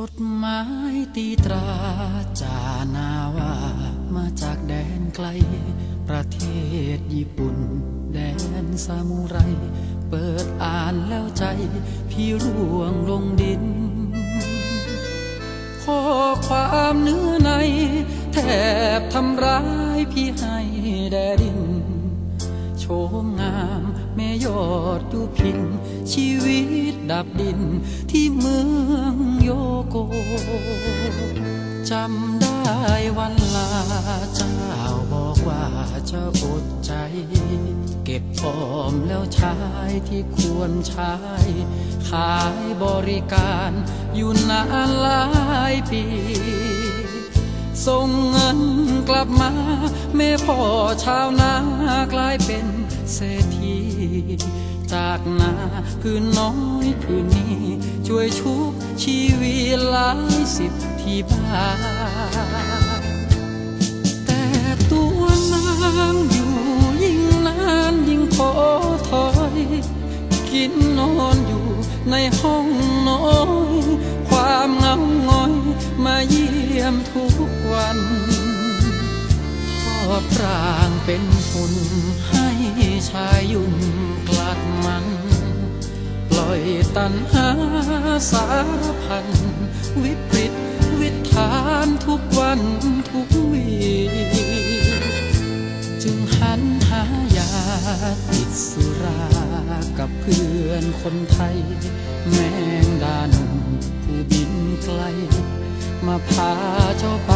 จดหมายตีตราจานาว่ามาจากแดนไกล ประเทศญี่ปุ่น แดนซามูไร เปิดอ่านแล้วใจ พี่ร่วงลงดิน ข้อความเนื้อใน แทบทำร้ายพี่ให้แดดิน โชมงา อดดูพิน ชีวิตดับดินที่เมืองโยโก จำได้วันลาเจ้าบอกว่าจะอดใจ เก็บพอมแล้วใช้ที่ควรใช้ ขายบริการอยู่นานหลายปี ส่งเงินกลับมา แม่พ่อชาวนากลายเป็นเศรษฐีจากนาคืนน้อยคืนนี้ ช่วยชุบชีวิตหลายสิบที่บ้านแต่ตัวนางอยู่ยิ่งนานยิ่งขอถอย กินนอนอยู่ในห้องน้อย ความเงาง้อยมาเยี่ยมทุกวันทอดร่างเป็นหุ่นให้ชายยุ่นกลัดมัน ปล่อยตันหาสารพัน วิปริตวิถานทุกวันทุกวีจึงหันหายาติดสุรากับเพื่อนคนไทย แมงดาหนุ่มผู้บิน ไกล มาพาเจ้าไป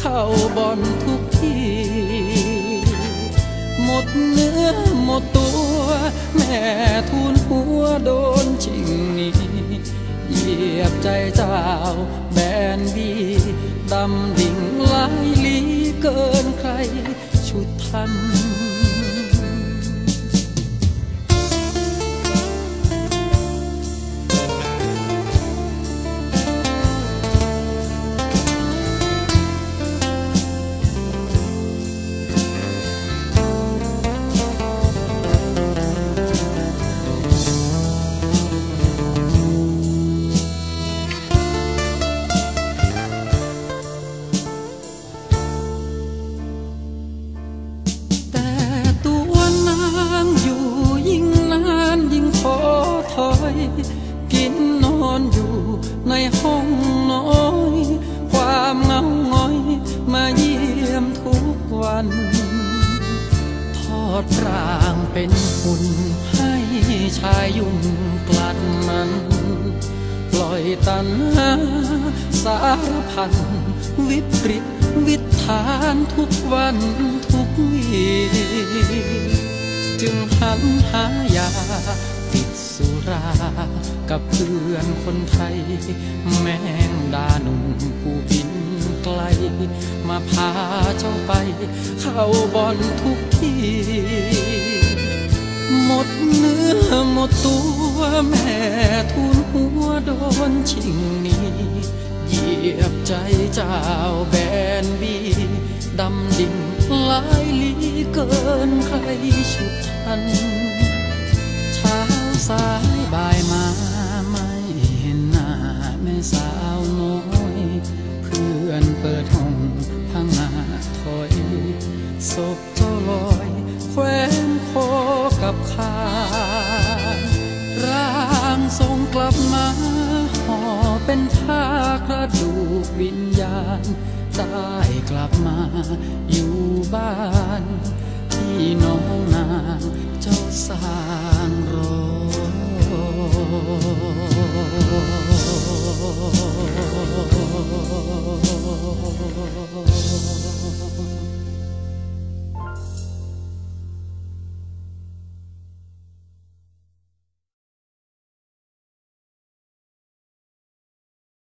เข้าบ่อนทุกที่หมดเนื้อหมดตัว แม่ทูลหัวโดนชิงนี้เหยียบใจเจ้าแบนบีดำดิ่งไหลลีเกินใคร ชุดทัน อยกินนอนอยู่ในห้องน้อย ความเงาง้อยมาเยี่ยมทุกวัน ทอดร่างเป็นหุ่นให้ชายยุ่งกลัดมันปล่อยตันหาสารพันวิปริตวิถานทุกวันทุกวีจึงหันหายา รากับเพื่อนคนไทย แมงดาหนุ่มผู้บินไกล มาพาเจ้าไป เข้าบอนทุกทีหมดเนื้อหมดตัวแม่ทูลหัวโดนชิงนี้เหยียบใจเจ้าแบนบีดำดิ่งลายลีเกินใครชุดทัน สายบ่ายมาไม่เห็นหน้าแม่สาวน้อยเพื่อนเปิดห้องพังงาถอยศพเจ้าลอยแขวนคกับคาร่างทรงกลับมาห่อเป็นผ้ากระดูกวิญญาณได้กลับมาอยู่บ้านที่น้องนางเจ้าสาว